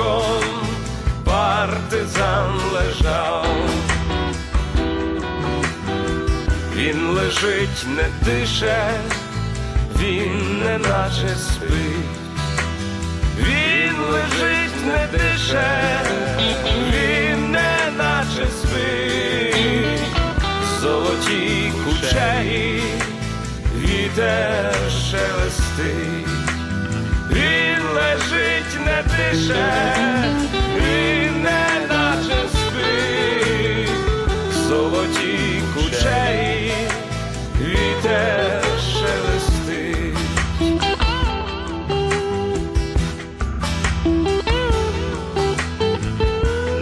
дубочком партизан лежав. Він лежить, не дише, він не наче спить. Він лежить, не дише, він не наче спить. Золоті кучері, вітер шелестить. Він лежить, не дише,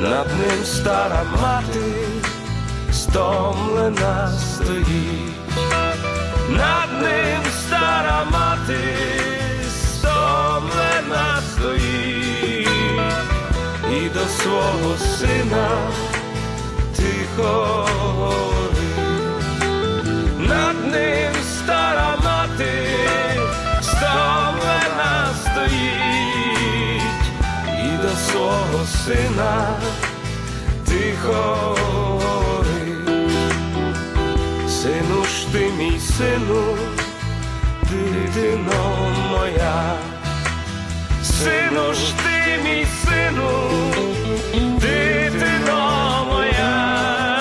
Над ним стара мати стомлена стоїть, над ним стара мати стомлена стоїть, і до свого сина тихо над ним стара мати стомлена стоїть, свого сина тихо говорить. Сину ж ти мій сину, дитино моя, сину ж ти мій сину, дитино моя,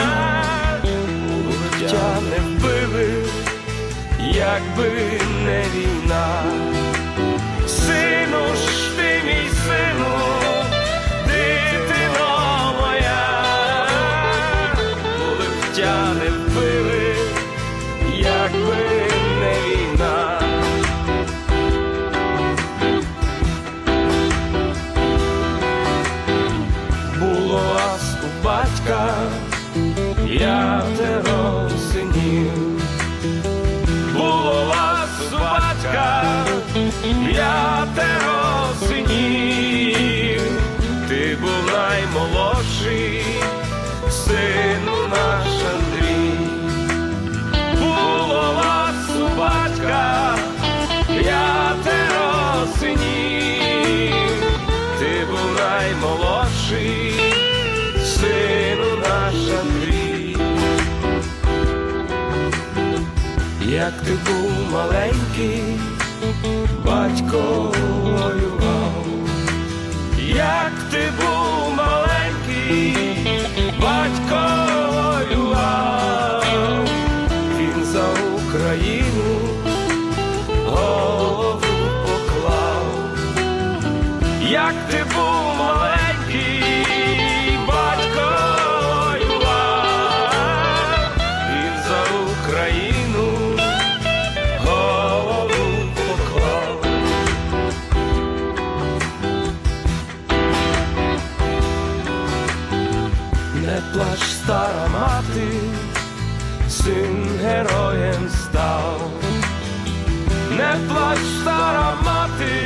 життя не вбили, якби не війна. Сину ж вас у батька, п'ятеро синів. Було вас у батька, п'ятеро Як ти був маленький, батько воював, як ти був маленький, батько воював, він за Україну плач, стара мати, син героєм став. Не плач, стара мати,